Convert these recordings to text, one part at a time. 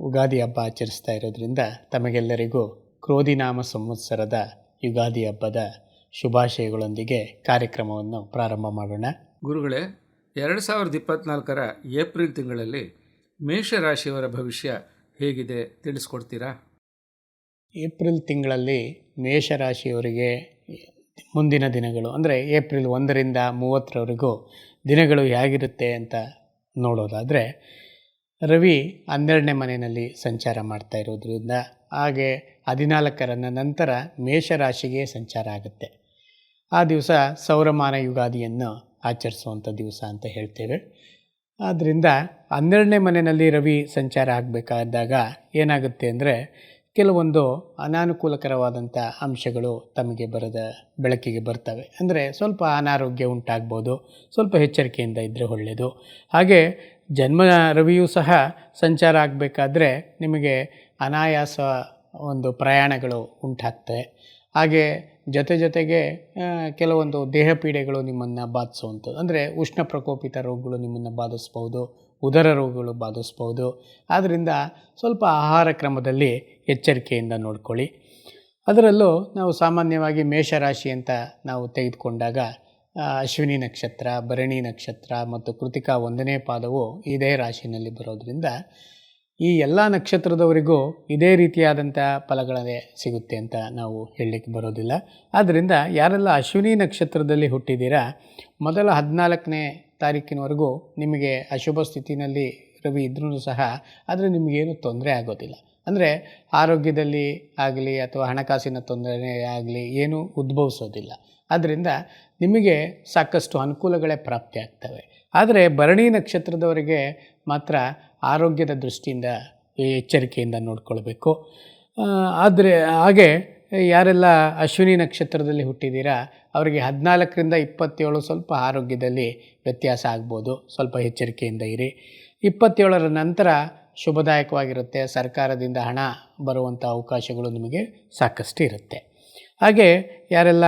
ಉಗಾದಿ ಹಬ್ಬ ಆಚರಿಸ್ತಾ ಇರೋದ್ರಿಂದ ತಮಗೆಲ್ಲರಿಗೂ ಕ್ರೋಧಿನಾಮ ಸಂವತ್ಸರದ ಯುಗಾದಿ ಹಬ್ಬದ ಶುಭಾಶಯಗಳೊಂದಿಗೆ ಕಾರ್ಯಕ್ರಮವನ್ನು ಪ್ರಾರಂಭ ಮಾಡೋಣ. ಗುರುಗಳೇ ಎರಡು ಸಾವಿರದ ಇಪ್ಪತ್ನಾಲ್ಕರ ಏಪ್ರಿಲ್ ತಿಂಗಳಲ್ಲಿ ಮೇಷರಾಶಿಯವರ ಭವಿಷ್ಯ ಹೇಗಿದೆ ತಿಳಿಸ್ಕೊಡ್ತೀರಾ? ಏಪ್ರಿಲ್ ತಿಂಗಳಲ್ಲಿ ಮೇಷರಾಶಿಯವರಿಗೆ ಮುಂದಿನ ದಿನಗಳು ಅಂದರೆ ಏಪ್ರಿಲ್ ಒಂದರಿಂದ ಮೂವತ್ತರವರೆಗೂ ದಿನಗಳು ಹೇಗಿರುತ್ತೆ ಅಂತ ನೋಡೋದಾದರೆ ರವಿ ಹನ್ನೆರಡನೇ ಮನೆಯಲ್ಲಿ ಸಂಚಾರ ಮಾಡ್ತಾ ಇರೋದ್ರಿಂದ ಹಾಗೆ ಹದಿನಾಲ್ಕರ ನಂತರ ಮೇಷರಾಶಿಗೆ ಸಂಚಾರ ಆಗುತ್ತೆ. ಆ ದಿವಸ ಸೌರಮಾನ ಯುಗಾದಿಯನ್ನು ಆಚರಿಸುವಂಥ ದಿವಸ ಅಂತ ಹೇಳ್ತೇವೆ. ಆದ್ದರಿಂದ ಹನ್ನೆರಡನೇ ಮನೆಯಲ್ಲಿ ರವಿ ಸಂಚಾರ ಆಗಬೇಕಾದಾಗ ಏನಾಗುತ್ತೆ ಅಂದರೆ ಕೆಲವೊಂದು ಅನಾನುಕೂಲಕರವಾದಂಥ ಅಂಶಗಳು ತಮಗೆ ಬರದ ಬೆಳಕಿಗೆ ಬರ್ತವೆ. ಅಂದರೆ ಸ್ವಲ್ಪ ಅನಾರೋಗ್ಯ ಉಂಟಾಗ್ಬೋದು, ಸ್ವಲ್ಪ ಎಚ್ಚರಿಕೆಯಿಂದ ಇದ್ದರೆ ಒಳ್ಳೆಯದು ಹಾಗೆ ಜನ್ಮ ರವಿಯೂ ಸಹ ಸಂಚಾರ ಆಗಬೇಕಾದ್ರೆ ನಿಮಗೆ ಅನಾಯಾಸ ಒಂದು ಪ್ರಯಾಣಗಳು ಉಂಟಾಗ್ತವೆ. ಹಾಗೆ ಜೊತೆ ಜೊತೆಗೆ ಕೆಲವೊಂದು ದೇಹ ಪೀಡೆಗಳು ನಿಮ್ಮನ್ನು ಬಾಧಿಸುವಂಥದ್ದು. ಅಂದರೆ ಉಷ್ಣ ಪ್ರಕೋಪಿತ ರೋಗಗಳು ನಿಮ್ಮನ್ನು ಬಾಧಿಸ್ಬೋದು, ಉದರ ರೋಗಗಳು ಬಾಧಿಸ್ಬೋದು. ಆದ್ದರಿಂದ ಸ್ವಲ್ಪ ಆಹಾರ ಕ್ರಮದಲ್ಲಿ ಎಚ್ಚರಿಕೆಯಿಂದ ನೋಡ್ಕೊಳ್ಳಿ. ಅದರಲ್ಲೂ ನಾವು ಸಾಮಾನ್ಯವಾಗಿ ಮೇಷರಾಶಿ ಅಂತ ನಾವು ತೆಗೆದುಕೊಂಡಾಗ ಅಶ್ವಿನಿ ನಕ್ಷತ್ರ, ಭರಣಿ ನಕ್ಷತ್ರ ಮತ್ತು ಕೃತಿಕಾ ಒಂದನೇ ಪಾದವು ಇದೇ ರಾಶಿನಲ್ಲಿ ಬರೋದ್ರಿಂದ ಈ ಎಲ್ಲ ನಕ್ಷತ್ರದವರಿಗೂ ಇದೇ ರೀತಿಯಾದಂಥ ಫಲಗಳೇ ಸಿಗುತ್ತೆ ಅಂತ ನಾವು ಹೇಳಲಿಕ್ಕೆ ಬರೋದಿಲ್ಲ. ಆದ್ದರಿಂದ ಯಾರೆಲ್ಲ ಅಶ್ವಿನಿ ನಕ್ಷತ್ರದಲ್ಲಿ ಹುಟ್ಟಿದ್ದೀರಾ, ಮೊದಲ ಹದಿನಾಲ್ಕನೇ ತಾರೀಕಿನವರೆಗೂ ನಿಮಗೆ ಅಶುಭ ಸ್ಥಿತಿನಲ್ಲಿ ರವಿ ಇದ್ರೂ ಸಹ, ಆದರೆ ನಿಮಗೇನು ತೊಂದರೆ ಆಗೋದಿಲ್ಲ. ಅಂದರೆ ಆರೋಗ್ಯದಲ್ಲಿ ಆಗಲಿ ಅಥವಾ ಹಣಕಾಸಿನ ತೊಂದರೆ ಆಗಲಿ ಏನೂ ಉದ್ಭವಿಸೋದಿಲ್ಲ. ಆದ್ದರಿಂದ ನಿಮಗೆ ಸಾಕಷ್ಟು ಅನುಕೂಲಗಳೇ ಪ್ರಾಪ್ತಿ ಆಗ್ತವೆ. ಆದರೆ ಭರಣಿ ನಕ್ಷತ್ರದವರಿಗೆ ಮಾತ್ರ ಆರೋಗ್ಯದ ದೃಷ್ಟಿಯಿಂದ ಎಚ್ಚರಿಕೆಯಿಂದ ನೋಡ್ಕೊಳ್ಬೇಕು. ಆದರೆ ಹಾಗೆ ಯಾರೆಲ್ಲ ಅಶ್ವಿನಿ ನಕ್ಷತ್ರದಲ್ಲಿ ಹುಟ್ಟಿದ್ದೀರಾ, ಅವರಿಗೆ ಹದಿನಾಲ್ಕರಿಂದ ಇಪ್ಪತ್ತೇಳು ಸ್ವಲ್ಪ ಆರೋಗ್ಯದಲ್ಲಿ ವ್ಯತ್ಯಾಸ ಆಗ್ಬೋದು. ಸ್ವಲ್ಪ ಎಚ್ಚರಿಕೆಯಿಂದ ಇರಿ. ಇಪ್ಪತ್ತೇಳರ ನಂತರ ಶುಭದಾಯಕವಾಗಿರುತ್ತೆ. ಸರ್ಕಾರದಿಂದ ಹಣ ಬರುವಂಥ ಅವಕಾಶಗಳು ನಿಮಗೆ ಸಾಕಷ್ಟು ಇರುತ್ತೆ. ಹಾಗೆ ಯಾರೆಲ್ಲ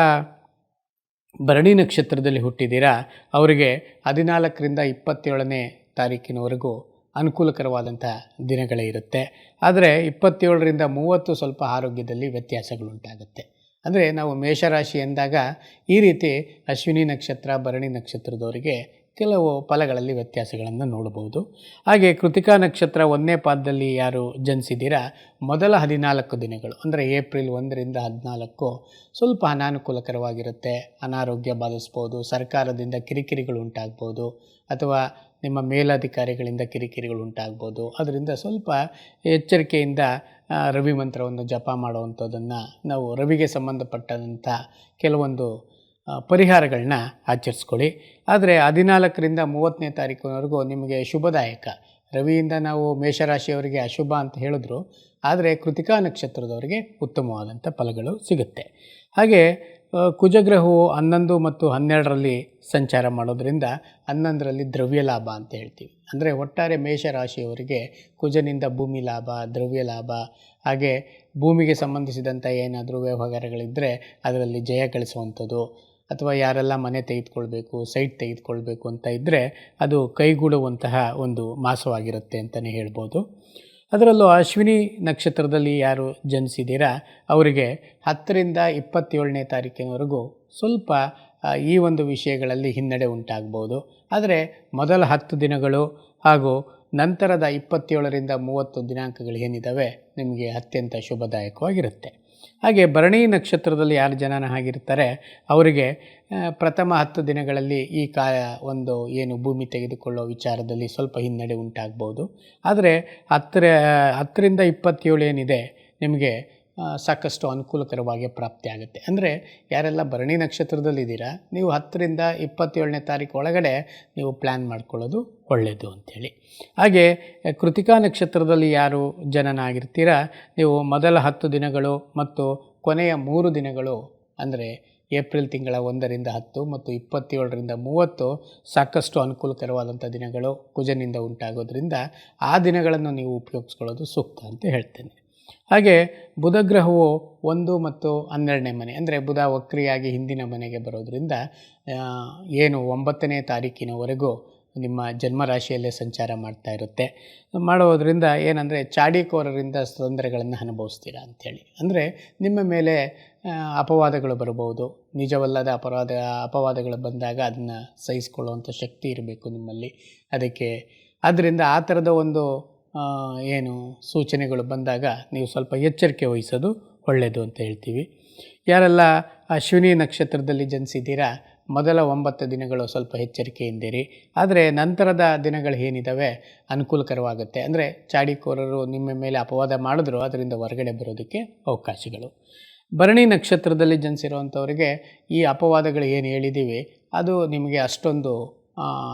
ಭರಣಿ ನಕ್ಷತ್ರದಲ್ಲಿ ಹುಟ್ಟಿದ್ದೀರಾ, ಅವರಿಗೆ ಹದಿನಾಲ್ಕರಿಂದ ಇಪ್ಪತ್ತೇಳನೇ ತಾರೀಕಿನವರೆಗೂ ಅನುಕೂಲಕರವಾದಂಥ ದಿನಗಳೇ ಇರುತ್ತೆ. ಆದರೆ ಇಪ್ಪತ್ತೇಳರಿಂದ ಮೂವತ್ತು ಸ್ವಲ್ಪ ಆರೋಗ್ಯದಲ್ಲಿ ವ್ಯತ್ಯಾಸಗಳುಂಟಾಗುತ್ತೆ. ಅಂದರೆ ನಾವು ಮೇಷರಾಶಿ ಎಂದಾಗ ಈ ರೀತಿ ಅಶ್ವಿನಿ ನಕ್ಷತ್ರ, ಭರಣಿ ನಕ್ಷತ್ರದವರಿಗೆ ಕೆಲವು ಫಲಗಳಲ್ಲಿ ವ್ಯತ್ಯಾಸಗಳನ್ನು ನೋಡಬಹುದು. ಹಾಗೆ ಕೃತಿಕಾ ನಕ್ಷತ್ರ ಒಂದನೇ ಪಾದದಲ್ಲಿ ಯಾರು ಜನಿಸಿದ್ದೀರಾ? ಮೊದಲ ಹದಿನಾಲ್ಕು ದಿನಗಳು, ಅಂದರೆ ಏಪ್ರಿಲ್ ಒಂದರಿಂದ ಹದಿನಾಲ್ಕು, ಸ್ವಲ್ಪ ಅನಾನುಕೂಲಕರವಾಗಿರುತ್ತೆ. ಅನಾರೋಗ್ಯ ಬಾಧಿಸ್ಬೋದು, ಸರ್ಕಾರದಿಂದ ಕಿರಿಕಿರಿಗಳು ಉಂಟಾಗ್ಬೋದು, ಅಥವಾ ನಿಮ್ಮ ಮೇಲಧಿಕಾರಿಗಳಿಂದ ಕಿರಿಕಿರಿಗಳು ಉಂಟಾಗ್ಬೋದು. ಅದರಿಂದ ಸ್ವಲ್ಪ ಎಚ್ಚರಿಕೆಯಿಂದ ರವಿ ಮಂತ್ರವನ್ನು ಜಪ ಮಾಡುವಂಥದ್ದನ್ನು ನಾವು ರವಿಗೆ ಸಂಬಂಧಪಟ್ಟಂಥ ಕೆಲವೊಂದು ಪರಿಹಾರಗಳನ್ನ ಆಚರಿಸ್ಕೊಳ್ಳಿ. ಆದರೆ ಹದಿನಾಲ್ಕರಿಂದ ಮೂವತ್ತನೇ ತಾರೀಕಿನವರೆಗೂ ನಿಮಗೆ ಶುಭದಾಯಕ. ರವಿಯಿಂದ ನಾವು ಮೇಷರಾಶಿಯವರಿಗೆ ಅಶುಭ ಅಂತ ಹೇಳಿದ್ರು. ಆದರೆ ಕೃತಿಕಾ ನಕ್ಷತ್ರದವರಿಗೆ ಉತ್ತಮವಾದಂಥ ಫಲಗಳು ಸಿಗುತ್ತೆ. ಹಾಗೆ ಕುಜಗ್ರಹವು ಹನ್ನೊಂದು ಮತ್ತು ಹನ್ನೆರಡರಲ್ಲಿ ಸಂಚಾರ ಮಾಡೋದರಿಂದ ಹನ್ನೊಂದರಲ್ಲಿ ದ್ರವ್ಯ ಲಾಭ ಅಂತ ಹೇಳ್ತೀವಿ. ಅಂದರೆ ಒಟ್ಟಾರೆ ಮೇಷರಾಶಿಯವರಿಗೆ ಕುಜನಿಂದ ಭೂಮಿ ಲಾಭ, ದ್ರವ್ಯ ಲಾಭ, ಹಾಗೆ ಭೂಮಿಗೆ ಸಂಬಂಧಿಸಿದಂಥ ಏನಾದರೂ ವ್ಯವಹಾರಗಳಿದ್ದರೆ ಅದರಲ್ಲಿ ಜಯ ಗಳಿಸುವಂಥದ್ದು ಅಥವಾ ಯಾರೆಲ್ಲ ಮನೆ ತೆಗೆದುಕೊಳ್ಬೇಕು ಸೈಟ್ ತೆಗೆದುಕೊಳ್ಬೇಕು ಅಂತ ಇದ್ದರೆ ಅದು ಕೈಗೂಡುವಂತಹ ಒಂದು ಮಾಸವಾಗಿರುತ್ತೆ ಅಂತಲೇ ಹೇಳ್ಬೋದು. ಅದರಲ್ಲೂ ಅಶ್ವಿನಿ ನಕ್ಷತ್ರದಲ್ಲಿ ಯಾರು ಜನಿಸಿದ್ದೀರಾ ಅವರಿಗೆ ಹತ್ತರಿಂದ ಇಪ್ಪತ್ತೇಳನೇ ತಾರೀಕಿನವರೆಗೂ ಸ್ವಲ್ಪ ಈ ಒಂದು ವಿಷಯಗಳಲ್ಲಿ ಹಿನ್ನಡೆ ಉಂಟಾಗ್ಬೋದು. ಆದರೆ ಮೊದಲ ಹತ್ತು ದಿನಗಳು ಹಾಗೂ ನಂತರದ ಇಪ್ಪತ್ತೇಳರಿಂದ ಮೂವತ್ತು ದಿನಾಂಕಗಳು ಏನಿದ್ದಾವೆ, ನಿಮಗೆ ಅತ್ಯಂತ ಶುಭದಾಯಕವಾಗಿರುತ್ತೆ. ಹಾಗೆ ಭರಣಿ ನಕ್ಷತ್ರದಲ್ಲಿ ಯಾರು ಜನನ ಆಗಿರ್ತಾರೆ ಅವರಿಗೆ ಪ್ರಥಮ ಹತ್ತು ದಿನಗಳಲ್ಲಿ ಈ ಕಾ, ಒಂದು ಏನು ಭೂಮಿ ತೆಗೆದುಕೊಳ್ಳೋ ವಿಚಾರದಲ್ಲಿ ಸ್ವಲ್ಪ ಹಿನ್ನಡೆ ಉಂಟಾಗ್ಬೋದು. ಆದರೆ ಹತ್ತರ ಹತ್ತರಿಂದ ಇಪ್ಪತ್ತೇಳು ಏನಿದೆ, ನಿಮಗೆ ಸಾಕಷ್ಟು ಅನುಕೂಲಕರವಾಗಿ ಪ್ರಾಪ್ತಿಯಾಗುತ್ತೆ ಅಂದರೆ ಯಾರೆಲ್ಲ ಭರಣಿ ನಕ್ಷತ್ರದಲ್ಲಿದ್ದೀರಾ, ನೀವು ಹತ್ತರಿಂದ ಇಪ್ಪತ್ತೇಳನೇ ತಾರೀಕು ಒಳಗಡೆ ನೀವು ಪ್ಲ್ಯಾನ್ ಮಾಡ್ಕೊಳ್ಳೋದು ಒಳ್ಳೆಯದು ಅಂಥೇಳಿ ಹಾಗೆ, ಕೃತಿಕಾ ನಕ್ಷತ್ರದಲ್ಲಿ ಯಾರು ಜನನ ಆಗಿರ್ತೀರಾ ನೀವು ಮೊದಲ ಹತ್ತು ದಿನಗಳು ಮತ್ತು ಕೊನೆಯ ಮೂರು ದಿನಗಳು, ಅಂದರೆ ಏಪ್ರಿಲ್ ತಿಂಗಳ ಒಂದರಿಂದ ಹತ್ತು ಮತ್ತು ಇಪ್ಪತ್ತೇಳರಿಂದ ಮೂವತ್ತು ಸಾಕಷ್ಟು ಅನುಕೂಲಕರವಾದಂಥ ದಿನಗಳು ಕುಜನಿಂದ ಉಂಟಾಗೋದ್ರಿಂದ ಆ ದಿನಗಳನ್ನು ನೀವು ಉಪಯೋಗಿಸ್ಕೊಳ್ಳೋದು ಸೂಕ್ತ ಅಂತ ಹೇಳ್ತೇನೆ. ಹಾಗೆ ಬುಧ ಗ್ರಹವು ಒಂದು ಮತ್ತು ಹನ್ನೆರಡನೇ ಮನೆ, ಅಂದರೆ ಬುಧ ವಕ್ರಿಯಾಗಿ ಹಿಂದಿನ ಮನೆಗೆ ಬರೋದರಿಂದ ಏನು ಒಂಬತ್ತನೇ ತಾರೀಕಿನವರೆಗೂ ನಿಮ್ಮ ಜನ್ಮರಾಶಿಯಲ್ಲೇ ಸಂಚಾರ ಮಾಡ್ತಾ ಇರುತ್ತೆ. ಮಾಡೋದ್ರಿಂದ ಏನಂದರೆ ಚಾಡಿಕೋರರಿಂದ ತೊಂದರೆಗಳನ್ನು ಅನುಭವಿಸ್ತೀರಾ ಅಂಥೇಳಿ. ಅಂದರೆ ನಿಮ್ಮ ಮೇಲೆ ಅಪವಾದಗಳು ಬರಬಹುದು. ನಿಜವಲ್ಲದ ಅಪರಾಧ, ಅಪವಾದಗಳು ಬಂದಾಗ ಅದನ್ನು ಸಹಿಸ್ಕೊಳ್ಳುವಂಥ ಶಕ್ತಿ ಇರಬೇಕು ನಿಮ್ಮಲ್ಲಿ. ಅದಕ್ಕೆ ಆದ್ದರಿಂದ ಆ ಥರದ ಒಂದು ಏನು ಸೂಚನೆಗಳು ಬಂದಾಗ ನೀವು ಸ್ವಲ್ಪ ಎಚ್ಚರಿಕೆ ವಹಿಸೋದು ಒಳ್ಳೆಯದು ಅಂತ ಹೇಳ್ತೀವಿ. ಯಾರೆಲ್ಲ ಅಶ್ವಿನಿ ನಕ್ಷತ್ರದಲ್ಲಿ ಜನಿಸಿದ್ದೀರಾ, ಮೊದಲ ಒಂಬತ್ತು ದಿನಗಳು ಸ್ವಲ್ಪ ಎಚ್ಚರಿಕೆಯಿಂದಿರಿ. ಆದರೆ ನಂತರದ ದಿನಗಳು ಏನಿದ್ದಾವೆ ಅನುಕೂಲಕರವಾಗುತ್ತೆ. ಅಂದರೆ ಚಾಡಿಕೋರರು ನಿಮ್ಮ ಮೇಲೆ ಅಪವಾದ ಮಾಡಿದ್ರು, ಅದರಿಂದ ಹೊರಗಡೆ ಬರೋದಕ್ಕೆ ಅವಕಾಶಗಳು. ಭರಣಿ ನಕ್ಷತ್ರದಲ್ಲಿ ಜನಿಸಿರುವಂಥವರಿಗೆ ಈ ಅಪವಾದಗಳು ಏನು ಹೇಳಿದ್ದೀವಿ, ಅದು ನಿಮಗೆ ಅಷ್ಟೊಂದು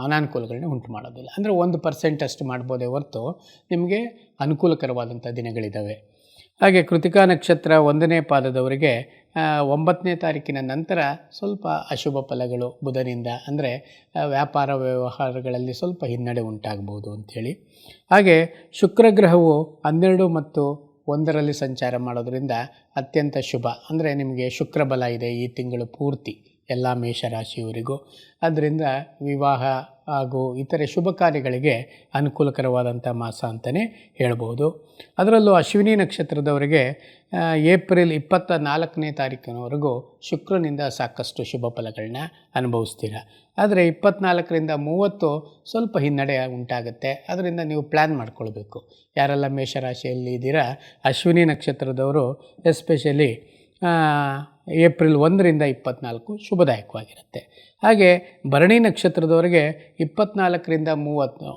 ಅನಾನುಕೂಲಗಳನ್ನ ಉಂಟು ಮಾಡೋದಿಲ್ಲ. ಅಂದರೆ ಒಂದು ಪರ್ಸೆಂಟ್ ಅಷ್ಟು ಮಾಡ್ಬೋದೇ ಹೊರತು ನಿಮಗೆ ಅನುಕೂಲಕರವಾದಂಥ ದಿನಗಳಿದ್ದಾವೆ ಹಾಗೆ ಕೃತಿಕಾ ನಕ್ಷತ್ರ ಒಂದನೇ ಪಾದದವರಿಗೆ ಒಂಬತ್ತನೇ ತಾರೀಕಿನ ನಂತರ ಸ್ವಲ್ಪ ಅಶುಭ ಫಲಗಳು ಬುಧನಿಂದ ಅಂದರೆ ವ್ಯಾಪಾರ ವ್ಯವಹಾರಗಳಲ್ಲಿ ಸ್ವಲ್ಪ ಹಿನ್ನಡೆ ಉಂಟಾಗ್ಬೋದು ಅಂಥೇಳಿ ಹಾಗೆ ಶುಕ್ರಗ್ರಹವು ಹನ್ನೆರಡು ಮತ್ತು ಒಂದರಲ್ಲಿ ಸಂಚಾರ ಮಾಡೋದರಿಂದ ಅತ್ಯಂತ ಶುಭ. ಅಂದರೆ ನಿಮಗೆ ಶುಕ್ರಬಲ ಇದೆ ಈ ತಿಂಗಳು ಪೂರ್ತಿ. ಎಲ್ಲ ಮೇಷರಾಶಿಯವರಿಗೂ. ಅದರಿಂದ ವಿವಾಹ ಹಾಗೂ ಇತರೆ ಶುಭ ಕಾರ್ಯಗಳಿಗೆ ಅನುಕೂಲಕರವಾದಂಥ ಮಾಸ ಅಂತಲೇ ಹೇಳ್ಬೋದು. ಅದರಲ್ಲೂ ಅಶ್ವಿನಿ ನಕ್ಷತ್ರದವರಿಗೆ ಏಪ್ರಿಲ್ ಇಪ್ಪತ್ತ ನಾಲ್ಕನೇ ತಾರೀಕಿನವರೆಗೂ ಶುಕ್ರನಿಂದ ಸಾಕಷ್ಟು ಶುಭ ಫಲಗಳನ್ನ ಅನುಭವಿಸ್ತೀರ. ಆದರೆ ಇಪ್ಪತ್ನಾಲ್ಕರಿಂದ ಮೂವತ್ತು ಸ್ವಲ್ಪ ಹಿನ್ನಡೆ ಉಂಟಾಗುತ್ತೆ. ಅದರಿಂದ ನೀವು ಪ್ಲ್ಯಾನ್ ಮಾಡ್ಕೊಳ್ಬೇಕು. ಯಾರೆಲ್ಲ ಮೇಷರಾಶಿಯಲ್ಲಿ ಇದ್ದೀರಾ, ಅಶ್ವಿನಿ ನಕ್ಷತ್ರದವರು, ಎಸ್ಪೆಷಲಿ ಏಪ್ರಿಲ್ ಒಂದರಿಂದ ಇಪ್ಪತ್ನಾಲ್ಕು ಶುಭದಾಯಕವಾಗಿರುತ್ತೆ. ಹಾಗೆ ಭರಣಿ ನಕ್ಷತ್ರದವರಿಗೆ ಇಪ್ಪತ್ನಾಲ್ಕರಿಂದ ಮೂವತ್ತು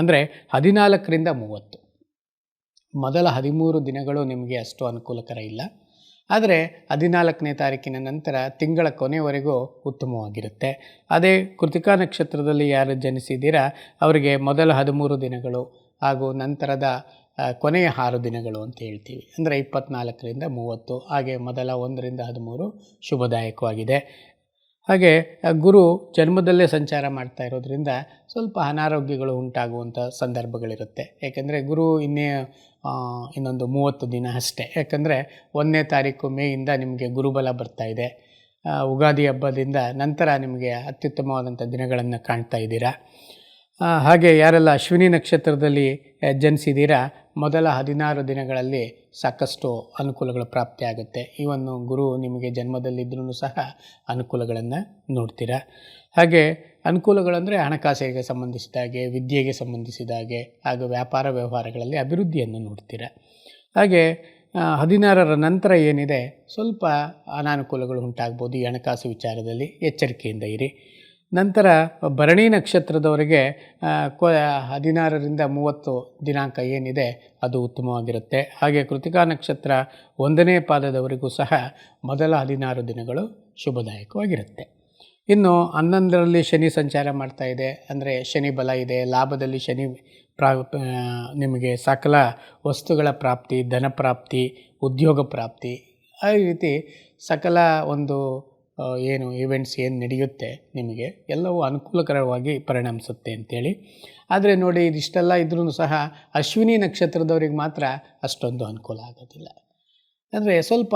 ಅಂದರೆ ಹದಿನಾಲ್ಕರಿಂದ ಮೂವತ್ತು. ಮೊದಲ ಹದಿಮೂರು ದಿನಗಳು ನಿಮಗೆ ಅಷ್ಟು ಅನುಕೂಲಕರ ಇಲ್ಲ. ಆದರೆ ಹದಿನಾಲ್ಕನೇ ತಾರೀಕಿನ ನಂತರ ತಿಂಗಳ ಕೊನೆಯವರೆಗೂ ಉತ್ತಮವಾಗಿರುತ್ತೆ. ಅದೇ ಕೃತಿಕಾ ನಕ್ಷತ್ರದಲ್ಲಿ ಯಾರು ಜನಿಸಿದ್ದೀರಾ, ಅವರಿಗೆ ಮೊದಲ ಹದಿಮೂರು ದಿನಗಳು ಹಾಗೂ ನಂತರದ ಕೊನೆಯ ಆರು ದಿನಗಳು ಅಂತ ಹೇಳ್ತೀವಿ. ಅಂದರೆ ಇಪ್ಪತ್ನಾಲ್ಕರಿಂದ ಮೂವತ್ತು, ಹಾಗೆ ಮೊದಲ ಒಂದರಿಂದ ಹದಿಮೂರು ಶುಭದಾಯಕವಾಗಿದೆ. ಹಾಗೆ ಗುರು ಜನ್ಮದಲ್ಲೇ ಸಂಚಾರ ಮಾಡ್ತಾ ಇರೋದ್ರಿಂದ ಸ್ವಲ್ಪ ಅನಾರೋಗ್ಯಗಳು ಉಂಟಾಗುವಂಥ ಸಂದರ್ಭಗಳಿರುತ್ತೆ. ಯಾಕೆಂದರೆ ಗುರು ಇನ್ನೇ ಇನ್ನೊಂದು ಮೂವತ್ತು ದಿನ ಅಷ್ಟೇ. ಯಾಕಂದರೆ ಒಂದನೇ ತಾರೀಕು ಮೇಯಿಂದ ನಿಮಗೆ ಗುರುಬಲ ಬರ್ತಾ ಇದೆ. ಉಗಾದಿ ಹಬ್ಬದಿಂದ ನಂತರ ನಿಮಗೆ ಅತ್ಯುತ್ತಮವಾದಂಥ ದಿನಗಳನ್ನು ಕಾಣ್ತಾ ಇದ್ದೀರಾ. ಹಾಗೆ ಯಾರೆಲ್ಲ ಅಶ್ವಿನಿ ನಕ್ಷತ್ರದಲ್ಲಿ ಜನಿಸಿದ್ದೀರಾ ಮೊದಲ ಹದಿನಾರು ದಿನಗಳಲ್ಲಿ ಸಾಕಷ್ಟು ಅನುಕೂಲಗಳು ಪ್ರಾಪ್ತಿಯಾಗುತ್ತೆ. ಇವನ್ನು ಗುರು ನಿಮಗೆ ಜನ್ಮದಲ್ಲಿದ್ದರೂ ಸಹ ಅನುಕೂಲಗಳನ್ನು ನೋಡ್ತೀರಾ? ಹಾಗೆ ಅನುಕೂಲಗಳಂದರೆ ಹಣಕಾಸಿಗೆ ಸಂಬಂಧಿಸಿದ ಹಾಗೆ, ವಿದ್ಯೆಗೆ ಸಂಬಂಧಿಸಿದ ಹಾಗೆ, ಹಾಗೂ ವ್ಯಾಪಾರ ವ್ಯವಹಾರಗಳಲ್ಲಿ ಅಭಿವೃದ್ಧಿಯನ್ನು ನೋಡ್ತೀರಾ? ಹಾಗೆ ಹದಿನಾರರ ನಂತರ ಏನಿದೆ? ಸ್ವಲ್ಪ ಅನಾನುಕೂಲಗಳು ಉಂಟಾಗ್ಬೋದು ಈ ಹಣಕಾಸು ವಿಚಾರದಲ್ಲಿ. ಎಚ್ಚರಿಕೆಯಿಂದ ಇರಿ. ನಂತರ ಭರಣಿ ನಕ್ಷತ್ರದವರಿಗೆ ಕೊ, ಹದಿನಾರರಿಂದ ಮೂವತ್ತು ದಿನಾಂಕ ಏನಿದೆ, ಅದು ಉತ್ತಮವಾಗಿರುತ್ತೆ. ಹಾಗೆ ಕೃತಿಕಾ ನಕ್ಷತ್ರ ಒಂದನೇ ಪಾದದವರಿಗೂ ಸಹ ಮೊದಲ ಹದಿನಾರು ದಿನಗಳು ಶುಭದಾಯಕವಾಗಿರುತ್ತೆ. ಇನ್ನು ಹನ್ನೊಂದರಲ್ಲಿ ಶನಿ ಸಂಚಾರ ಮಾಡ್ತಾ ಇದೆ, ಅಂದರೆ ಶನಿ ಬಲ ಇದೆ, ಲಾಭದಲ್ಲಿ ಶನಿ ಪ್ರಾ ನಿಮಗೆ ಸಕಲ ವಸ್ತುಗಳ ಪ್ರಾಪ್ತಿ, ಧನ ಪ್ರಾಪ್ತಿ, ಉದ್ಯೋಗ ಪ್ರಾಪ್ತಿ, ಆ ರೀತಿ ಸಕಲ ಒಂದು ಏನು ಈವೆಂಟ್ಸ್ ಏನು ನಡೆಯುತ್ತೆ ನಿಮಗೆ ಎಲ್ಲವೂ ಅನುಕೂಲಕರವಾಗಿ ಪರಿಣಮಿಸುತ್ತೆ ಅಂತೇಳಿ. ಆದರೆ ನೋಡಿ ಇದಿಷ್ಟೆಲ್ಲ ಇದ್ರೂ ಸಹ ಅಶ್ವಿನಿ ನಕ್ಷತ್ರದವ್ರಿಗೆ ಮಾತ್ರ ಅಷ್ಟೊಂದು ಅನುಕೂಲ ಆಗೋದಿಲ್ಲ. ಅಂದರೆ ಸ್ವಲ್ಪ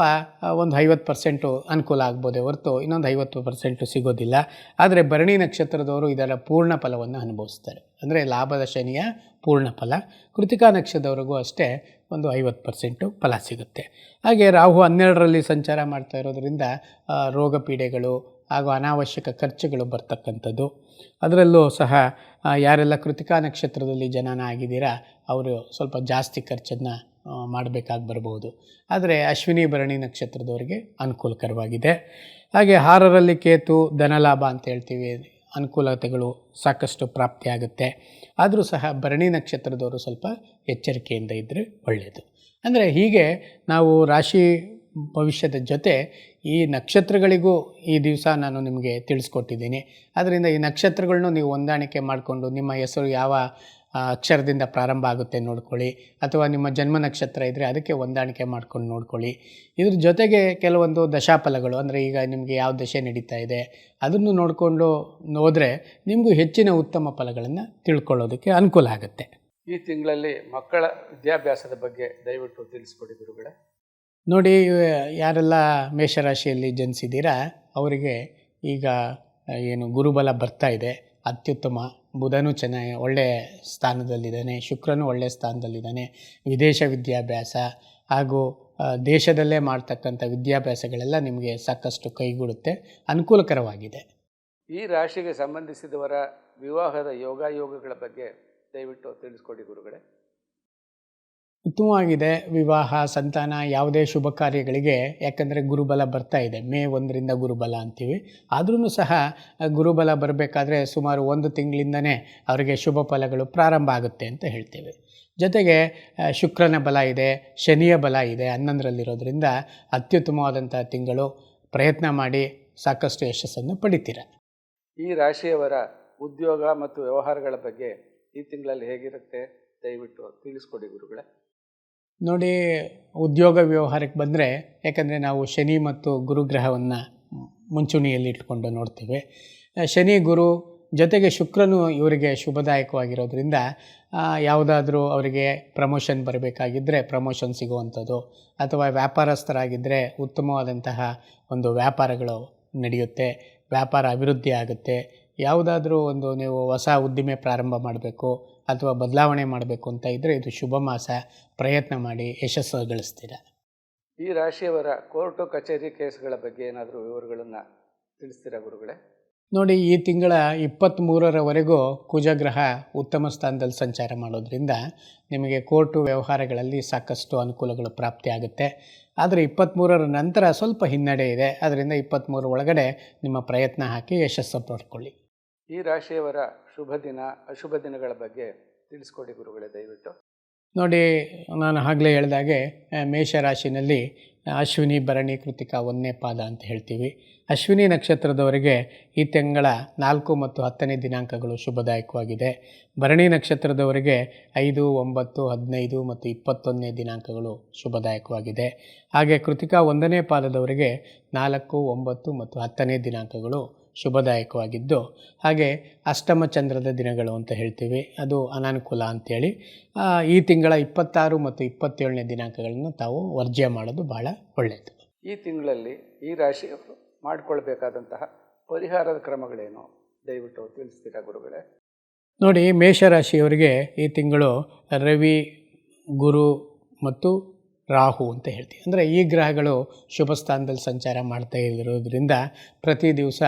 ಒಂದು ಐವತ್ತು ಪರ್ಸೆಂಟು ಅನುಕೂಲ ಆಗ್ಬೋದೇ ಹೊರತು ಇನ್ನೊಂದು ಐವತ್ತು ಪರ್ಸೆಂಟು ಸಿಗೋದಿಲ್ಲ. ಆದರೆ ಭರಣಿ ನಕ್ಷತ್ರದವರು ಇದರ ಪೂರ್ಣ ಫಲವನ್ನು ಅನುಭವಿಸ್ತಾರೆ. ಅಂದರೆ ಲಾಭದ ಶನಿಯ ಪೂರ್ಣ ಫಲ. ಕೃತಿಕಾ ನಕ್ಷತ್ರದವರೆಗೂ ಅಷ್ಟೇ ಒಂದು ಐವತ್ತು ಪರ್ಸೆಂಟು ಫಲ ಸಿಗುತ್ತೆ. ಹಾಗೆ ರಾಹು ಹನ್ನೆರಡರಲ್ಲಿ ಸಂಚಾರ ಮಾಡ್ತಾ ಇರೋದರಿಂದ ರೋಗ ಪೀಡೆಗಳು ಹಾಗೂ ಅನಾವಶ್ಯಕ ಖರ್ಚುಗಳು ಬರ್ತಕ್ಕಂಥದ್ದು. ಅದರಲ್ಲೂ ಸಹ ಯಾರೆಲ್ಲ ಕೃತಿಕಾ ನಕ್ಷತ್ರದಲ್ಲಿ ಜನನ ಆಗಿದ್ದೀರಾ, ಅವರು ಸ್ವಲ್ಪ ಜಾಸ್ತಿ ಖರ್ಚನ್ನು ಮಾಡಬೇಕಾಗಿ ಬರಬಹುದು ಆದರೆ ಅಶ್ವಿನಿ ಭರಣಿ ನಕ್ಷತ್ರದವರಿಗೆ ಅನುಕೂಲಕರವಾಗಿದೆ. ಹಾಗೆ ಹಾರರಲ್ಲಿ ಕೇತು ಧನಲಾಭ ಅಂತ ಹೇಳ್ತೀವಿ. ಅನುಕೂಲತೆಗಳು ಸಾಕಷ್ಟು ಪ್ರಾಪ್ತಿಯಾಗುತ್ತೆ. ಆದರೂ ಸಹ ಭರಣಿ ನಕ್ಷತ್ರದವರು ಸ್ವಲ್ಪ ಎಚ್ಚರಿಕೆಯಿಂದ ಇದ್ದರೆ ಒಳ್ಳೆಯದು ಅಂದರೆ ಹೀಗೆ ನಾವು ರಾಶಿ ಭವಿಷ್ಯದ ಜೊತೆ ಈ ನಕ್ಷತ್ರಗಳಿಗೂ ಈ ದಿವಸ ನಾನು ನಿಮಗೆ ತಿಳಿಸ್ಕೊಟ್ಟಿದ್ದೀನಿ. ಅದರಿಂದ ಈ ನಕ್ಷತ್ರಗಳನ್ನೂ ನೀವು ಹೊಂದಾಣಿಕೆ ಮಾಡಿಕೊಂಡು ನಿಮ್ಮ ಹೆಸರು ಯಾವ ಅಕ್ಷರದಿಂದ ಪ್ರಾರಂಭ ಆಗುತ್ತೆ ನೋಡ್ಕೊಳ್ಳಿ. ಅಥವಾ ನಿಮ್ಮ ಜನ್ಮ ನಕ್ಷತ್ರ ಇದ್ದರೆ ಅದಕ್ಕೆ ಹೊಂದಾಣಿಕೆ ಮಾಡ್ಕೊಂಡು ನೋಡ್ಕೊಳ್ಳಿ. ಇದ್ರ ಜೊತೆಗೆ ಕೆಲವೊಂದು ದಶಾಫಲಗಳು ಅಂದರೆ ಈಗ ನಿಮಗೆ ಯಾವ ದಶೆ ನಡೀತಾ ಇದೆ ಅದನ್ನು ನೋಡಿಕೊಂಡು ಹೋದರೆ ನಿಮಗೂ ಹೆಚ್ಚಿನ ಉತ್ತಮ ಫಲಗಳನ್ನು ತಿಳ್ಕೊಳ್ಳೋದಕ್ಕೆ ಅನುಕೂಲ ಆಗುತ್ತೆ. ಈ ತಿಂಗಳಲ್ಲಿ ಮಕ್ಕಳ ವಿದ್ಯಾಭ್ಯಾಸದ ಬಗ್ಗೆ ದಯವಿಟ್ಟು ತಿಳಿಸ್ಕೊಡಿ ಗುರುಗಳೇ. ನೋಡಿ ಯಾರೆಲ್ಲ ಮೇಷರಾಶಿಯಲ್ಲಿ ಜನಿಸಿದ್ದೀರಾ ಅವರಿಗೆ ಈಗ ಏನು ಗುರುಬಲ ಬರ್ತಾ ಇದೆ ಅತ್ಯುತ್ತಮ ಬುಧನು ಚೆನ್ನಾಗಿ ಒಳ್ಳೆಯ ಸ್ಥಾನದಲ್ಲಿದ್ದಾನೆ, ಶುಕ್ರನು ಒಳ್ಳೆಯ ಸ್ಥಾನದಲ್ಲಿದ್ದಾನೆ. ವಿದೇಶ ವಿದ್ಯಾಭ್ಯಾಸ ಹಾಗೂ ದೇಶದಲ್ಲೇ ಮಾಡ್ತಕ್ಕಂಥ ವಿದ್ಯಾಭ್ಯಾಸಗಳೆಲ್ಲ ನಿಮಗೆ ಸಾಕಷ್ಟು ಕೈಗೂಡುತ್ತೆ, ಅನುಕೂಲಕರವಾಗಿದೆ. ಈ ರಾಶಿಗೆ ಸಂಬಂಧಿಸಿದವರ ವಿವಾಹದ ಯೋಗಾಯೋಗಗಳ ಬಗ್ಗೆ ದಯವಿಟ್ಟು ತಿಳಿಸ್ಕೊಡಿ ಗುರುಗಳೇ. ಉತ್ತಮವಾಗಿದೆ ವಿವಾಹ, ಸಂತಾನ, ಯಾವುದೇ ಶುಭ ಕಾರ್ಯಗಳಿಗೆ. ಯಾಕಂದರೆ ಗುರುಬಲ ಬರ್ತಾ ಇದೆ. ಮೇ ಒಂದರಿಂದ ಗುರುಬಲ ಅಂತೀವಿ. ಆದ್ರೂ ಸಹ, ಗುರುಬಲ ಬರಬೇಕಾದ್ರೆ ಸುಮಾರು ಒಂದು ತಿಂಗಳಿಂದನೇ ಅವರಿಗೆ ಶುಭ ಫಲಗಳು ಪ್ರಾರಂಭ ಆಗುತ್ತೆ ಅಂತ ಹೇಳ್ತೇವೆ. ಜೊತೆಗೆ ಶುಕ್ರನ ಬಲ ಇದೆ, ಶನಿಯ ಬಲ ಇದೆ ಹನ್ನೊಂದರಲ್ಲಿರೋದ್ರಿಂದ ಅತ್ಯುತ್ತಮವಾದಂಥ ತಿಂಗಳು. ಪ್ರಯತ್ನ ಮಾಡಿ ಸಾಕಷ್ಟು ಯಶಸ್ಸನ್ನು ಪಡಿತೀರ. ಈ ರಾಶಿಯವರ ಉದ್ಯೋಗ ಮತ್ತು ವ್ಯವಹಾರಗಳ ಬಗ್ಗೆ ಈ ತಿಂಗಳಲ್ಲಿ ಹೇಗಿರುತ್ತೆ? ದಯವಿಟ್ಟು ತಿಳಿಸ್ಕೊಡಿ ಗುರುಗಳೇ. ನೋಡಿ, ಉದ್ಯೋಗ ವ್ಯವಹಾರಕ್ಕೆ ಬಂದರೆ, ಯಾಕಂದರೆ ನಾವು ಶನಿ ಮತ್ತು ಗುರುಗ್ರಹವನ್ನು ಮುಂಚೂಣಿಯಲ್ಲಿ ಇಟ್ಕೊಂಡು ನೋಡ್ತೇವೆ. ಶನಿ, ಗುರು ಜೊತೆಗೆ ಶುಕ್ರನು ಇವರಿಗೆ ಶುಭದಾಯಕವಾಗಿರೋದ್ರಿಂದ ಯಾವುದಾದ್ರೂ ಅವರಿಗೆ ಪ್ರಮೋಷನ್ ಬರಬೇಕಾಗಿದ್ದರೆ ಪ್ರಮೋಷನ್ ಸಿಗುವಂಥದ್ದು, ಅಥವಾ ವ್ಯಾಪಾರಸ್ಥರಾಗಿದ್ದರೆ ಉತ್ತಮವಾದಂತಹ ಒಂದು ವ್ಯಾಪಾರಗಳು ನಡೆಯುತ್ತೆ, ವ್ಯಾಪಾರ ಅಭಿವೃದ್ಧಿ ಆಗುತ್ತೆ ಯಾವುದಾದ್ರೂ ಒಂದು ನೀವು ಹೊಸ ಉದ್ದಿಮೆ ಪ್ರಾರಂಭ ಮಾಡಬೇಕು ಅಥವಾ ಬದಲಾವಣೆ ಮಾಡಬೇಕು ಅಂತ ಇದ್ದರೆ ಇದು ಶುಭ ಮಾಸ ಪ್ರಯತ್ನ ಮಾಡಿ ಯಶಸ್ಸು ಗಳಿಸ್ತೀರ. ಈ ರಾಶಿಯವರ ಕೋರ್ಟು ಕಚೇರಿ ಕೇಸ್ಗಳ ಬಗ್ಗೆ ಏನಾದರೂ ವಿವರಗಳನ್ನು ತಿಳಿಸ್ತೀರಾ ಗುರುಗಳೇ? ನೋಡಿ ಈ ತಿಂಗಳ ಇಪ್ಪತ್ತ್ಮೂರರವರೆಗೂ ಕುಜಗ್ರಹ ಉತ್ತಮ ಸ್ಥಾನದಲ್ಲಿ ಸಂಚಾರ ಮಾಡೋದ್ರಿಂದ ನಿಮಗೆ ಕೋರ್ಟು ವ್ಯವಹಾರಗಳಲ್ಲಿ ಸಾಕಷ್ಟು ಅನುಕೂಲಗಳು ಪ್ರಾಪ್ತಿಯಾಗುತ್ತೆ ಆದರೆ ಇಪ್ಪತ್ತ್ಮೂರರ ನಂತರ ಸ್ವಲ್ಪ ಹಿನ್ನಡೆ ಇದೆ. ಅದರಿಂದ ಇಪ್ಪತ್ತ್ಮೂರ ಒಳಗಡೆ ನಿಮ್ಮ ಪ್ರಯತ್ನ ಹಾಕಿ ಯಶಸ್ಸು ಪಡ್ಕೊಳ್ಳಿ. ಈ ರಾಶಿಯವರ ಶುಭ ದಿನ, ಅಶುಭ ದಿನಗಳ ಬಗ್ಗೆ ತಿಳಿಸ್ಕೊಡಿ ಗುರುಗಳೇ, ದಯವಿಟ್ಟು. ನೋಡಿ, ನಾನು ಆಗಲೇ ಹೇಳಿದಾಗೆ ಮೇಷರಾಶಿನಲ್ಲಿ ಅಶ್ವಿನಿ, ಭರಣಿ, ಕೃತಿಕ ಒಂದನೇ ಪಾದ ಅಂತ ಹೇಳ್ತೀವಿ. ಅಶ್ವಿನಿ ನಕ್ಷತ್ರದವರಿಗೆ ಈ ತಿಂಗಳ ನಾಲ್ಕು ಮತ್ತು ಹತ್ತನೇ ದಿನಾಂಕಗಳು ಶುಭದಾಯಕವಾಗಿದೆ. ಭರಣಿ ನಕ್ಷತ್ರದವರಿಗೆ ಐದು, ಒಂಬತ್ತು, ಹದಿನೈದು ಮತ್ತು ಇಪ್ಪತ್ತೊಂದನೇ ದಿನಾಂಕಗಳು ಶುಭದಾಯಕವಾಗಿದೆ. ಹಾಗೆ ಕೃತಿಕ ಒಂದನೇ ಪಾದದವರಿಗೆ ನಾಲ್ಕು, ಒಂಬತ್ತು ಮತ್ತು ಹತ್ತನೇ ದಿನಾಂಕಗಳು ಶುಭದಾಯಕವಾಗಿದ್ದು. ಹಾಗೆ ಅಷ್ಟಮ ಚಂದ್ರದ ದಿನಗಳು ಅಂತ ಹೇಳ್ತೀವಿ. ಅದು ಅನಾನುಕೂಲ ಅಂಥೇಳಿ ಈ ತಿಂಗಳ ಇಪ್ಪತ್ತಾರು ಮತ್ತು ಇಪ್ಪತ್ತೇಳನೇ ದಿನಾಂಕಗಳನ್ನು ತಾವು ವರ್ಜ್ಯ ಮಾಡೋದು ಭಾಳ ಒಳ್ಳೆಯದು. ಈ ತಿಂಗಳಲ್ಲಿ ಈ ರಾಶಿಯವರು ಮಾಡಿಕೊಳ್ಬೇಕಾದಂತಹ ಪರಿಹಾರದ ಕ್ರಮಗಳೇನು? ದಯವಿಟ್ಟು ತಿಳಿಸ್ತೀರಾ ಗುರುಗಳೇ? ನೋಡಿ ಮೇಷರಾಶಿಯವರಿಗೆ ಈ ತಿಂಗಳು ರವಿ ಗುರು ಮತ್ತು ರಾಹು ಅಂತ ಹೇಳ್ತೀವಿ. ಅಂದರೆ ಈ ಗ್ರಹಗಳು ಶುಭ ಸ್ಥಾನದಲ್ಲಿ ಸಂಚಾರ ಮಾಡ್ತಾ ಇರೋದ್ರಿಂದ ಪ್ರತಿ ದಿವಸ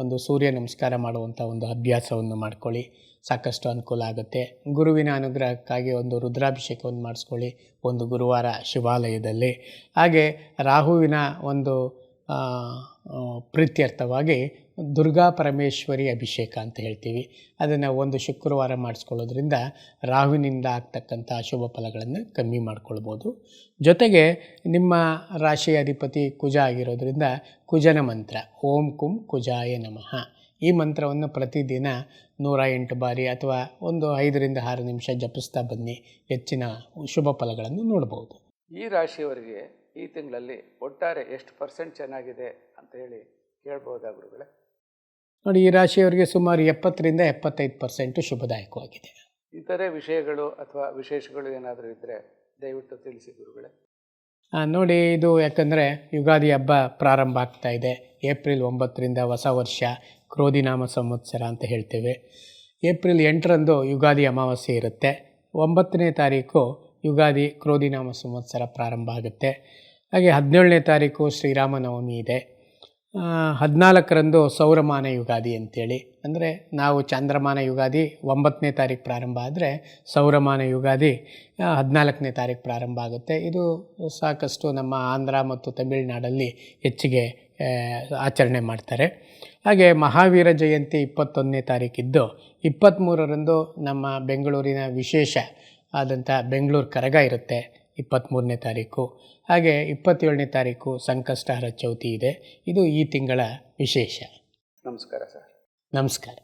ಒಂದು ಸೂರ್ಯ ನಮಸ್ಕಾರ ಮಾಡುವಂಥ ಒಂದು ಅಭ್ಯಾಸವನ್ನು ಮಾಡ್ಕೊಳ್ಳಿ. ಸಾಕಷ್ಟು ಅನುಕೂಲ ಆಗುತ್ತೆ. ಗುರುವಿನ ಅನುಗ್ರಹಕ್ಕಾಗಿ ಒಂದು ರುದ್ರಾಭಿಷೇಕವನ್ನು ಮಾಡಿಸ್ಕೊಳ್ಳಿ ಒಂದು ಗುರುವಾರ ಶಿವಾಲಯದಲ್ಲಿ. ಹಾಗೆ ರಾಹುವಿನ ಒಂದು ಪ್ರೀತ್ಯರ್ಥವಾಗಿ ದುರ್ಗಾ ಪರಮೇಶ್ವರಿ ಅಭಿಷೇಕ ಅಂತ ಹೇಳ್ತೀವಿ. ಅದನ್ನು ಒಂದು ಶುಕ್ರವಾರ ಮಾಡಿಸ್ಕೊಳ್ಳೋದ್ರಿಂದ ರಾಹುವಿನಿಂದ ಆಗ್ತಕ್ಕಂಥ ಅಶುಭ ಫಲಗಳನ್ನು ಕಮ್ಮಿ ಮಾಡ್ಕೊಳ್ಬೋದು. ಜೊತೆಗೆ ನಿಮ್ಮ ರಾಶಿ ಅಧಿಪತಿ ಕುಜ ಆಗಿರೋದ್ರಿಂದ ಕುಜನ ಮಂತ್ರ, ಓಂ ಕುಂ ಕುಜಾಯ ನಮಃ. ಈ ಮಂತ್ರವನ್ನು ಪ್ರತಿದಿನ ನೂರ ಎಂಟು ಬಾರಿ ಅಥವಾ ಒಂದು ಐದರಿಂದ ಆರು ನಿಮಿಷ ಜಪಿಸ್ತಾ ಬನ್ನಿ. ಹೆಚ್ಚಿನ ಶುಭ ಫಲಗಳನ್ನು ನೋಡಬಹುದು ಈ ರಾಶಿಯವರಿಗೆ ಈ ತಿಂಗಳಲ್ಲಿ ಒಟ್ಟಾರೆ ಎಷ್ಟು ಪರ್ಸೆಂಟ್ ಚೆನ್ನಾಗಿದೆ ಅಂತ ಹೇಳಿ ಕೇಳ್ಬೋದಾ ಗುರುಗಳೇ? ನೋಡಿ ಈ ರಾಶಿಯವರಿಗೆ ಸುಮಾರು ಎಪ್ಪತ್ತರಿಂದ ಎಪ್ಪತ್ತೈದು ಪರ್ಸೆಂಟು ಶುಭದಾಯಕವಾಗಿದೆ. ಇತರೆ ವಿಷಯಗಳು ಅಥವಾ ವಿಶೇಷಗಳು ಏನಾದರೂ ಇದ್ದರೆ ದಯವಿಟ್ಟು ತಿಳಿಸಿ ಗುರುಗಳೇ. ನೋಡಿ ಇದು ಯಾಕಂದರೆ ಯುಗಾದಿ ಹಬ್ಬ ಪ್ರಾರಂಭ ಆಗ್ತಾ ಇದೆ. ಏಪ್ರಿಲ್ ಒಂಬತ್ತರಿಂದ ಹೊಸ ವರ್ಷ ಕ್ರೋಧಿನಾಮ ಸಂವತ್ಸರ ಅಂತ ಹೇಳ್ತೇವೆ. ಏಪ್ರಿಲ್ ಎಂಟರಂದು ಯುಗಾದಿ ಅಮಾವಾಸ್ಯೆ ಇರುತ್ತೆ. ಒಂಬತ್ತನೇ ತಾರೀಕು ಯುಗಾದಿ ಕ್ರೋಧಿನಾಮ ಸಂವತ್ಸರ ಪ್ರಾರಂಭ ಆಗುತ್ತೆ. ಹಾಗೆ ಹದಿನೇಳನೇ ತಾರೀಕು ಶ್ರೀರಾಮನವಮಿ ಇದೆ. ಹದಿನಾಲ್ಕರಂದು ಸೌರಮಾನ ಯುಗಾದಿ ಅಂತೇಳಿ. ಅಂದರೆ ನಾವು ಚಾಂದ್ರಮಾನ ಯುಗಾದಿ ಒಂಬತ್ತನೇ ತಾರೀಕು ಪ್ರಾರಂಭ ಆದರೆ ಸೌರಮಾನ ಯುಗಾದಿ ಹದಿನಾಲ್ಕನೇ ತಾರೀಕು ಪ್ರಾರಂಭ ಆಗುತ್ತೆ. ಇದು ಸಾಕಷ್ಟು ನಮ್ಮ ಆಂಧ್ರ ಮತ್ತು ತಮಿಳುನಾಡಲ್ಲಿ ಹೆಚ್ಚಿಗೆ ಆಚರಣೆ ಮಾಡ್ತಾರೆ. ಹಾಗೆ ಮಹಾವೀರ ಜಯಂತಿ ಇಪ್ಪತ್ತೊಂದನೇ ತಾರೀಕಿದ್ದು ಇಪ್ಪತ್ತ್ಮೂರರಂದು ನಮ್ಮ ಬೆಂಗಳೂರಿನ ವಿಶೇಷ ಆದಂಥ ಬೆಂಗಳೂರು ಕರಗ ಇರುತ್ತೆ. ಇಪ್ಪತ್ತ್ಮೂರನೇ ತಾರೀಕು. ಹಾಗೆ ಇಪ್ಪತ್ತೇಳನೇ ತಾರೀಕು ಸಂಕಷ್ಟಹರ ಚೌತಿ ಇದೆ. ಇದು ಈ ತಿಂಗಳ ವಿಶೇಷ. ನಮಸ್ಕಾರ ಸರ್. ನಮಸ್ಕಾರ.